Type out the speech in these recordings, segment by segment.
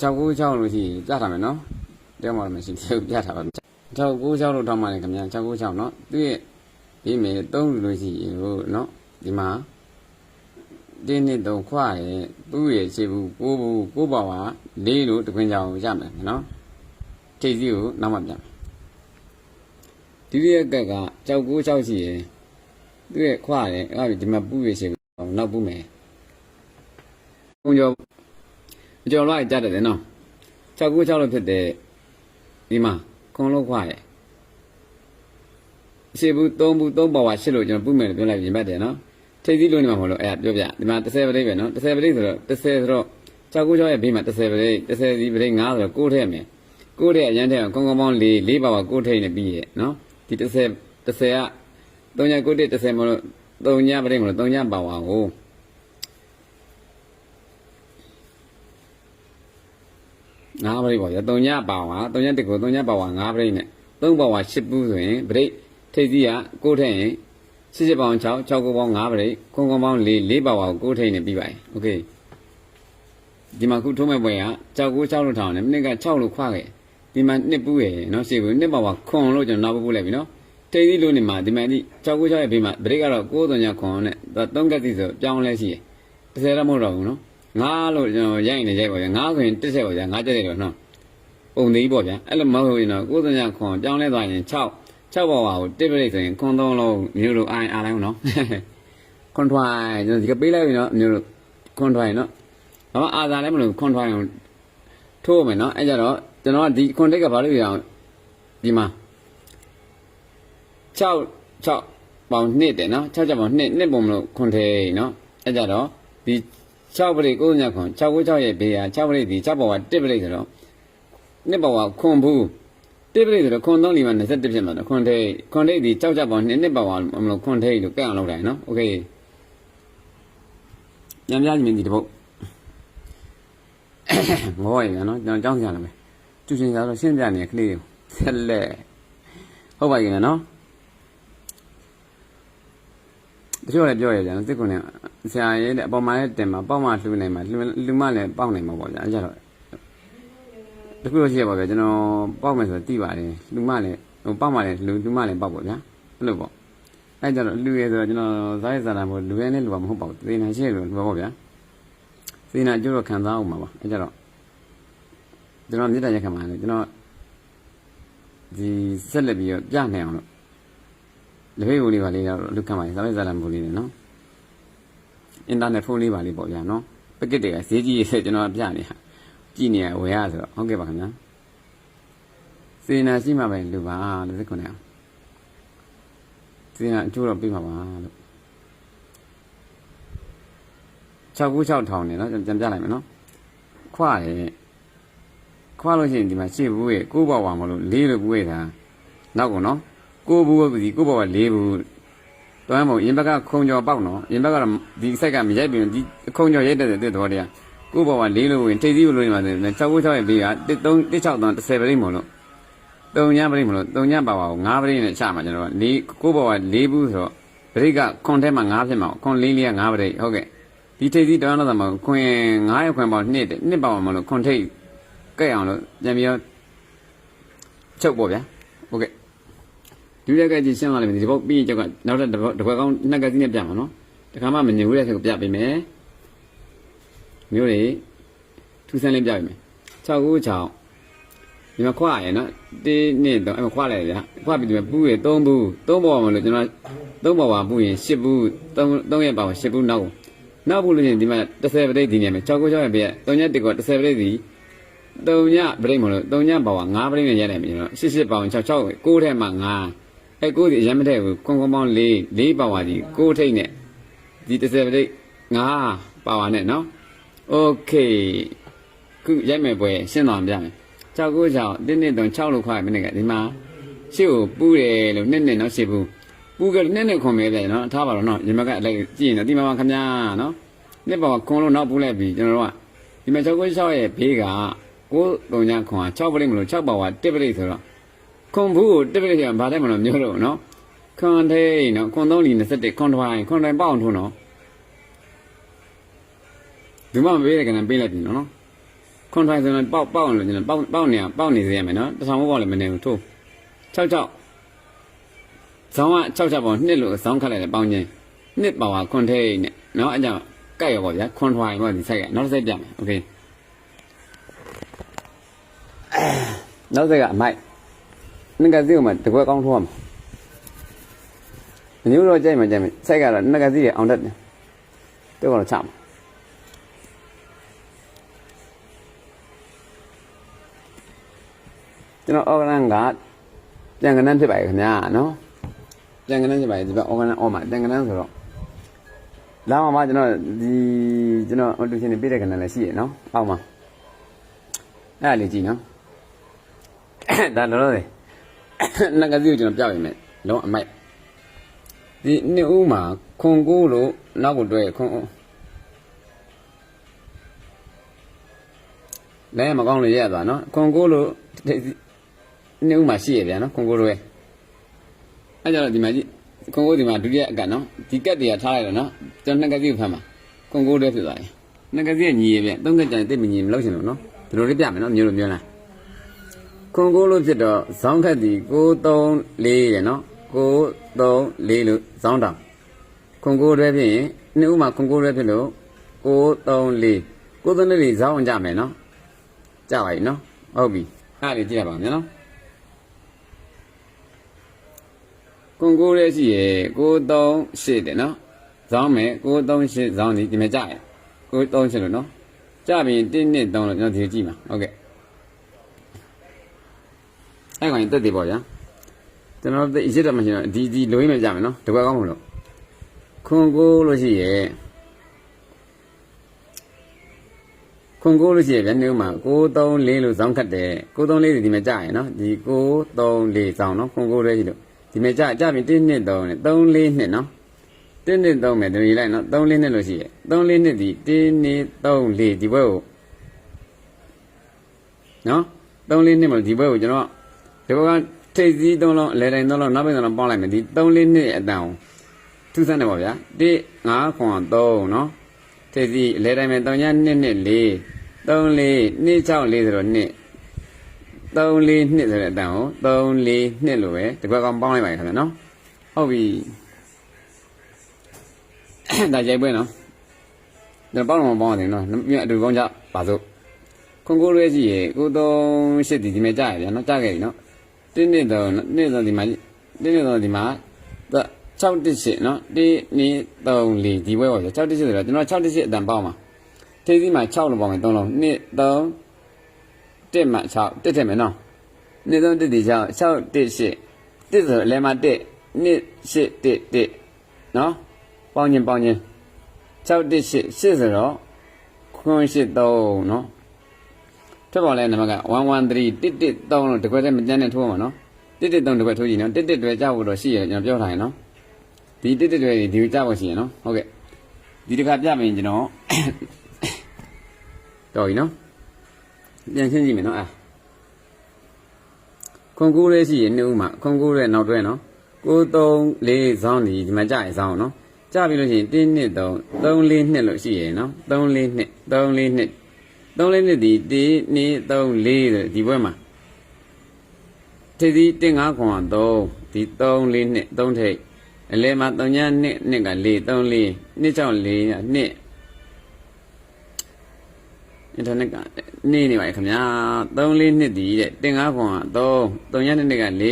696လို့ရှိရင်ပြထားမယ်နော်တဲမှာမရှိသေးဘူးပြထားပါမယ်696လို့ထောက်မှလည်းခင်ဗျာ696နော်သူရဲ့ဒီမေ3လို့ရှိရင်ဟိုနော်ဒီမှာတင်းနှစ်သုံးခွရဲ့သူ့ရဲ့ခြေဘူးကိုးဘူးကိုးပါပါလေးလို့တခွင်ကြောင်ရမယ်နော်ထိပ်စီးကိုနောက်မှပြန်မယ်ဒီလိုရဲ့ကက်က696ရှိရင်သူ့ရဲ့ခွရဲ့အဲ့ဒါဒီမှာပူရဲ့ခြေဘူးနောက်ပူမယ်ဘုံကျော် ကျော်လိုက်ကြတယ်နော်696လို့ဖြစ်တဲ့ဒီမှာခွန်လို့ခွရဲ့ခြေဘူး3ဘူး3ပါပါရှစ်လို့ကျွန်တော်ပူမယ်လို့ပြောလိုက်ပြင်ပတ်တယ်နော်ထိပ်သီးလို့နေမှာမဟုတ်လို့အဲ့ဒါပြောပြဒီမှာ30ပရိတ်ပဲနော်30ပရိတ်ဆိုတော့30ဆိုတော့ကြောက်ကူကြောက်ရဲ့ဘေးမှာ30ပရိတ်30စီပရိတ်9ဆိုတော့6ထည့်မယ်6ထည့်အရန်ထည့်အောင်ကောင်းကောင်းပေါင်း4 4ပါပါ6ထည့်နေပြီးရဲ့နော်ဒီ30 30က3ည9တစ်30မလို့3ညပရိတ်မလို့3ညပါပါကို ငါးပရိတ်ပေါ့ဗျာ3ညပါပါ3ညတစ်ကို3ညပါပါ5ပရိတ်နဲ့3ပါပါ10ပူးဆိုရင်ပရိတ်ထိပ်သီးက6ထည့်ရင် စစ်ပေါင်း6 6ကိုပေါင်း5ပရိတ်ခွန်ခွန်ပေါင်း4 4ပါဝါကို6ထိန်နေပြီးပါတယ်โอเคဒီမှာခုထုံးမဲ့ပွဲကကြောက်ကို6လို့ထောင်းတယ်မိနစ်က6လို့ခွာခဲ့ဒီမှာနှစ်ပူးရယ်နော်ရှေ့ဘူးနှစ်ပါဝါခွန်လို့ကျွန်တော်နောက်ပူးလိုက်ပြီနော်ထိပ်သီးလို့နေမှာဒီမှာဒီ6ကို6ရဲ့ဘေးမှာပရိတ်ကတော့9တုံညာခွန်နဲ့3ကက်စီဆိုပြောင်းလဲရှိရယ်30တော့မဟုတ်တော့ဘူးနော် 9လို့ကျွန်တော်ရိုက်နေရိုက်ပါဗျာ9ဆိုရင်တစ်ဆက်ပါဗျာ9ချက်တယ်တော့နော်ပုံသေးပေါ့ဗျာအဲ့လိုမဟုတ်ရင်တော့9တုံညာခွန်ပြောင်းလဲသွားရင်6 6ပါဝါကိုတစ်ပရိတ်ဆိုရင်ခွန်သုံးလုံးမျိုးလိုအိုင်အားလိုက်အောင်နော်ခွန်ထွိုင်ကျွန်တော်ဒီကပေးလိုက်ပြီနော်မျိုးလိုခွန်ထွိုင်နော်ဘာမှအာသာလည်းမလို့ခွန်ထွိုင်အောင်ထိုးမယ်နော်အဲ့ကြတော့ကျွန်တော်ကဒီခွန်တိတ်ကဘာလို့ရအောင်ဒီမှာ6 6ပေါင်နှစ်တယ်နော်6ချက်ပေါင်နှစ်နှစ်ပုံမလို့ခွန်ထေနော်အဲ့ကြတော့ဒီ 6ပရိတ်9ညခွန်6 6ရဲ့ဘေးက6ပရိတ်ဒီ6ပါဝါတစ်ပရိတ်ဆိုတော့နှစ်ပါဝါခွန်ဘူး တိပရိဆိုတော့ခွန်သုံးလီမှာ21ဖြစ်မှာနော်ခွန်ထိတ်ခွန်ထိတ်ဒီကြောက်ကြပေါင်းနှစ်နှစ်ပါပါမလို့ခွန်ထိတ်လို့ကဲအောင်လုပ်တယ်နော်โอเคညံပြချင်းမြင်ဒီတပုတ်ငေါရရနော်ကျွန်တော်ကြောင်းစရာလည်းပဲကျူရှင်စားတော့ရှင်းပြနေကလေးတွေဆက်လက်ဟုတ်ပါရဲ့နော် တချို့လည်းပြောရကြတယ်စစ်ကွန်နဲ့ဆရာရဲ့အပေါ်မှာလည်းတင်မှာပေါက်မှလှူနိုင်မှာလှူမလည်းပေါက်နိုင်မှာပေါ့ဗျာအဲကြတော့တခုတော့ရှိရပါဗျာကျွန်တော်ပေါက်မယ်ဆိုတော့သိပါတယ်လူမလည်းဟိုပေါက်မှလည်းလူလူမလည်းပေါက်ပါဗျာအဲ့လိုပေါ့အဲ့ကြတော့လူရဲဆိုတော့ကျွန်တော်ဇာတ်ရစာတာမို့လူရဲနဲ့လူပါမဟုတ်ပါဘူးသေနာရှိလို့လူပါပေါ့ဗျာသေနာကျတော့ခံစားအောင်ပါပါအဲ့ကြတော့ကျွန်တော်မြေတ္တားရက်ခံပါလေကျွန်တော်ဒီဆက်လက်ပြီးတော့ပြနိုင်အောင်လို့ လက်ဖက်ဘူးလေးပါလေးတော့လုခံပါလေစာပေဇာလံဘူးလေးနဲ့နော်အင်တာနက်ဖုန်းလေးပါလေးပေါ့ဗျာနော်ပက်ကစ်တွေကဈေးကြီးရေးဆက်ကျွန်တော်ပြနေတာကြည့်နေရဝယ်ရဆိုတော့ဟုတ်ကဲ့ပါခင်ဗျာစေနာရှိမှပဲလူပါလို့သိကုန်တယ်စေနာအကျိုးတော့ပြမှာပါလို့696ထောင်နေနော်ပြန်ပြလိုက်မယ်နော်ခွာရဲခွာလို့ရှိရင်ဒီမှာရှေ့ဘူးရဲ့ကို့ဘဝမလို့လေးလို့ဘူးရဲ့သာနောက်ကုန်နော် ကိုးဘူးကဒီကိုးဘဝလေးဘူးတွမ်းမို့ရင်ဘက်ကခုံကျော်ပေါက်နော်ရင်ဘက်ကတော့ဒီစိုက်ကမရိုက်ပြင်ဒီခုံကျော်ရိုက်တဲ့တဲ့တော်တရားကိုယ့်ဘဝလေးလို့ဝင်ထိပ်သီးလို့နေမှာဆိုရင်6 6ရဲ့ဘေးက1 3 1 6 3 10ပရိမလို့3ညပရိမလို့3ညပါပါကို9ပရိနဲ့ချမှာကျွန်တော်၄ကိုယ့်ဘဝ၄ဘူးဆိုတော့ပရိကခွန်ထဲမှာ9ဖြစ်မှာခွန်၄လေးက9ပရိဟုတ်ကဲ့ဒီထိပ်သီးတောင်းတော့မှာခွင်9ရခွင်ပေါ2နှစ်ပါပါမလို့ခွန်ထိပ်ကဲ့အောင်လို့ပြန်ပြီးတော့ချုပ်ပေါ့ဗျာဟုတ်ကဲ့ ဒီလက်ကကြီးရှင်းလာလိမ့်မယ်ဒီဘောပြီးကြောက်ကနောက်တစ်တပွဲကောင်းနှစ်ကစီးနဲ့ပြန်မှာနော်တခါမှမညင်ဘူးတဲ့ဆိုပြပေးမယ်မျိုးတွေထူးဆန်းလေးပြပြီမယ်696ဒီမှာခွာရယ်နော်တင်းနှစ်တော့အဲ့မှာခွာလိုက်ရဗျာခွာပြီးဒီမှာပူးရယ်3ဘူး3ဘောမလို့ကျွန်တော်3ဘောပါပူးရင်10ဘူး3 3ရက်ပါ10ဘူးနောက်နောက်ဘူးလို့ရင်ဒီမှာ30ပရိတ်ဒီနေမယ်696ရဲ့ပြည့်3ရက်1က30ပရိတ်ဒီ3ညပရိတ်မလို့3ညပါဝါ9ပရိတ်နဲ့ရနိုင်ပြီကျွန်တော်88ပါဝင်66 6ထဲမှာ9 အဲ့9ဒီအရင်မထည့်ဘူးခွန်ခွန်ပေါင်း4 4ပါဝါဒီ9ထိတ်နဲ့ဒီ30ပရိတ်9ပါဝါနဲ့နော် โอเคခုရိုက်မယ်ပွဲရှင်းသွားပြမယ်6ကို6တင်းတင်းတုံ6လို့ခွာမိနစ်ကဒီမှာရှေ့ကိုပူးတယ်လို့နှစ်နှစ်နော်ရှေ့ဘူးပူးကနှစ်နှစ်ခွန်မဲတယ်နော်ထားပါတော့နော်ညီမကအလိုက်ကြည့်ရင်တော့ဒီမှာပါခင်ဗျာနော်နှစ်ပါခွန်လို့နောက်ပူးလိုက်ပြီကျွန်တော်တို့ကဒီမှာ6ကို6ရဲ့ဘေးက9တုံညာခွန်6ပရိမလို့6ပါဝါ1ပရိဆိုတော့ ခွန်ဘူးကို1ပရိဆိုဘာလဲမလို့မျိုးလို့နော်ခွန်သေးနော်ခွန်3လီ21ခွန်ထိုင်ခွန်ထိုင်ပေါ့အောင်ထုံးနော် ဒီမှာမပေးတဲ့ကံပေးလိုက်ပြီနော် ခွန်ထိုင်ဆိုရင်ပေါက်ပေါက်လို့ကျွန်တော်ပေါက်ပေါက်နေအောင်ပေါက်နေစေရမယ်နော်တစ်ဆောင်ပေါက်လည်းမနေဘူးထိုး6 6ဇောင်းက6 6ပေါင်နှစ်လို့ဇောင်းခတ်လိုက်တယ်ပေါင်းချင်းနှစ်ပေါင်ကခွန်ထိတ်နဲ့နော်အကြောင်းကြိုက်ရောပေါ့ဗျာခွန်ထွားပေါ့ဒီဆိုင်ကနောက်တစ်စိတ်ပြမယ်โอเคနောက်စိတ်ကအမိုက် ငကစီကိုမှတကွက်ကောင်းထိုးရမှာမျိုးတော့ကြိုက်မှကြိုက်မယ်ဆိုင်ကတော့ငကစီရဲ့အောင်တတ်တယ်တော့ကတော့ချမှာကျွန်တော်အော်ဂနန်ကပြန်ကနန်းဖြစ်ပါရဲ့ခင်ဗျာနော်ပြန်ကနန်းဖြစ်ပါရဲ့ဒီဘက်အော်ဂနန်အော်မှာပြန်ကနန်းဆိုတော့လာမှာကျွန်တော်ဒီကျွန်တော်ဟိုတူရှင်နေပြတဲ့ကဏ္ဍလည်းရှိရနော်အောက်မှာအဲ့ဒါလေးကြည့်နော်ဒါတော့လေ နဂစီကိုကျွန်တော်ပြပေးမယ်လုံးအမိုက်ဒီနှစ်ဦးမှာခွန်ကိုလို့နောက်ကိုတွဲခွန်လဲမကောင်းလို့ရရသွားနော်ခွန်ကိုလို့နှစ်ဦးမှာရှိရဗျာနော်ခွန်ကိုလို့ရဲ့အဲ့ကြတော့ဒီမှာကြည့်ကွန်ကိုဒီမှာဒုတိယအကတ်နော်ဒီကတ်တွေကထားလိုက်တော့နော်ကျွန်တော်နှစ်ကစီကိုဖမ်းမှာကွန်ကိုတည်းဖြစ်သွားတယ်နှစ်ကစီကညီရပြန်သုံးကတ်ကြရင်တိတ်မညီမလို့ရှင်လို့နော်ဒီလိုလေးပြမယ်နော်မျိုးလိုမျိုးလား ကွန်ကိုလို့ဖြစ်တော့ဇောင်းခတ်ဒီ634ရယ်နော်634လို့ဇောင်းတောင်ကွန်ကိုတည်းဖြစ်ရင်နှစ်ဦးမှာကွန်ကိုတည်းဖြစ်လို့634 634ဇောင်းကြမယ်နော်ကြပါပြီနော်ဟုတ်ပြီအဲ့ဒါလေးကြည့်ရပါမယ်နော်ကွန်ကိုရဲရှိရယ်638တဲ့နော်ဇောင်းမယ်638ဇောင်းဒီဒီမှာကြရယ်638လို့နော်ကြပြီ1 2 3လို့ကျွန်တော်ဒီကြည့်မှာဟုတ်ကဲ့ အဲ့ကောင်တက်တယ်ပေါ့ဗျာကျွန်တော်သိရစ်တော့မှရှင်တော့ဒီဒီလိုရင်းမကြမယ်နော်တကွက်ကောင်းမလို့ခွန်ကိုလို့ရှိရယ်ခွန်ကိုလို့ရှိရယ်ဗျာနေဦးမှာ634လို့ဇောင်းခတ်တယ်634ဒီမှာကြရယ်နော်ဒီ634ဇောင်းနော်ခွန်ကိုရဲရှိလို့ဒီမဲ့ကြကြပြီ1နှစ်3နဲ့3 4နှစ်နော်1နှစ်3မယ်တမီလိုက်နော်3 4နှစ်လို့ရှိရဲ့3 4နှစ်ဒီ1နှစ်3 4ဒီဘွဲကိုနော်3 4နှစ်မလို့ဒီဘွဲကိုကျွန်တော် ဒီဘွဲကထိပ်စည်း3လုံးအလဲတိုင်း3လုံးနောက်ပိုင်း3လုံးပေါင်းလိုက်မယ်ဒီ3 4နှစ်အတန်ကိုထူးဆန်းတယ်ပေါ့ဗျာ1 5ခွန်3နော်ထိပ်စည်းအလဲတိုင်းမယ်3ည2နှစ်4 3 4 2 6 4ဆိုတော့2 3 4နှစ်ဆိုတဲ့အတန်ကို3 4နှစ်လို့ပဲတကွက်ကောင်ပေါင်းလိုက်ပါခင်ဗျာနော်ဟုတ်ပြီဒါကြိုက်ပွဲနော်ဒါပေါင်းတော့မပေါင်းရတယ်နော်မြတ်အတူပေါင်းကြပါစို့ခွန်ကိုရဲကြီးရေကို3 8ဒီဒီမဲ့ကြရဗျာနော်ကြခဲ့ပြီနော် တင်းနှစ်တော့နှစ်တော့ဒီမှာတင်းနှစ်တော့ဒီမှာ6တစ်ရှစ်နော်1 2 3 4ဒီဘွဲပေါ့6တစ်ရှစ်ဆိုတော့ကျွန်တော်6တစ်ရှစ်အတန်ပေါင်းပါထိစီမှာ6လို့ပေါင်းမယ်3လုံး2 3 1မှ6တစ်ထည့်မယ်နော်နှစ်သုံးတစ်ဒီ6 6တစ်8တစ်ဆိုအလဲမှာ1နှစ်8တစ်1နော်ပေါင်းခြင်းပေါင်းခြင်း6တစ်8 8ဆိုတော့ခွန်း8 3နော် ထွက်ပေါ်လဲနံပါတ်က113 113လို့တကွက်တည်းမကျန်တဲ့ထိုးမှာနော်113တကွက်ထိုးကြည့်နော်113တွေကြောက်ဖို့တော့ရှိရကျွန်တော်ပြောထားရင်နော်ဒီ113တွေဒီကြောက်ဖို့ရှိရနော်ဟုတ်ကဲ့ဒီတစ်ခါပြမယ်ကျွန်တော်တော်ပြီနော်ပြန်ချင်းကြည့်မယ်နော်အာခွန်ကူးလေးရှိရင်နှစ်ဦးမှာခွန်ကူးရဲ့နောက်တွဲနော်9 3 4ဇောင်းဒီဒီမှာကြရင်ဇောင်းနော်ကြပြီလို့ရှိရင်1 2 3 3 4 2လို့ရှိရင်နော်3 4 2 3 4 2 သုံးလေးနှစ်ဒီ1 2 3 4ဒီဘွဲမှာထိပ်သီး1 5ခွန်3ဒီ3 4နှစ်3ထိပ်အလဲမှာ3ညနှစ်နှစ်က4 3 4 2 6 4နှစ်အင်တာနက်ကနေနေပါခင်ဗျာ3 4နှစ်ဒီတဲ့1 5ခွန်3 3ညနှစ်နှစ်က4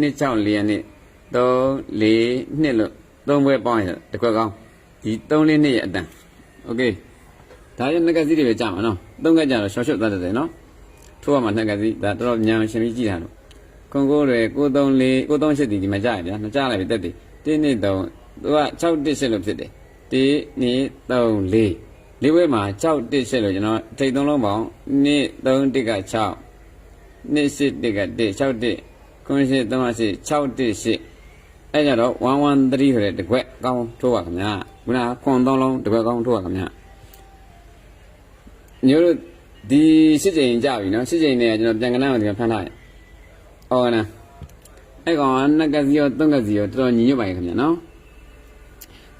2 6 4နှစ်3 4နှစ်လို့3ဘွဲပေါင်းရတကွက်ကောင်းဒီ3 4နှစ်ရဲ့အတန်โอเค ဒါရနှစ်ကစီးတွေပဲကြာမှာနော်3ကကြာတော့ရှော့ရှော့သွားတယ်နော်ထိုးရမှာနှစ်ကစီးဒါတော်တော်မြန်ရှင်ပြီးကြည့်တာလို့ခွန်ကိုတွေ934 938ဒီဒီမှာကြာရဗျာမကြာလိုက်ပြီတက်တယ်1နှစ်3သူက6 1 8လို့ဖြစ်တယ်1 2 3 4လေးဘွဲမှာ6တစ်ရှစ်လို့ကျွန်တော်ထိတ်သုံးလုံးပေါင်း2 3တစ်က6 2 8တစ်က1 6တစ်9 8 3 8 6တစ်ရှစ်အဲကြတော့113ဆိုတဲ့တကွက်ကောင်းထိုးပါခင်ဗျာခုနကခွန်သုံးလုံးတကွက်ကောင်းထိုးပါခင်ဗျာ ညို့တို့ဒီရှစ်ချိန်ကြာပြီနော်ရှစ်ချိန်နဲ့ကျွန်တော်ပြန်ကနန်းကိုဒီမှာဖမ်းထားတယ်အော်နော်အဲ့ကောင်ကနှစ်ကစီရောသုံးကစီရောတော်တော်ညီညွတ်ပါရဲ့ခင်ဗျာနော်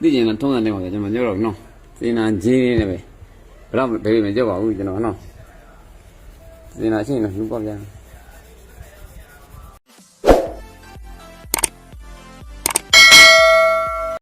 သိကျင်တော့ထုံးတယ်နေပါကျွန်တော်ညောတော့နော်စေနာကြီးနေတယ်ပဲဘယ်တော့ဘယ်မကြောက်ပါဘူးကျွန်တော်နော်စင်နာရှိရင်တော့လူပေါ့ဗျာ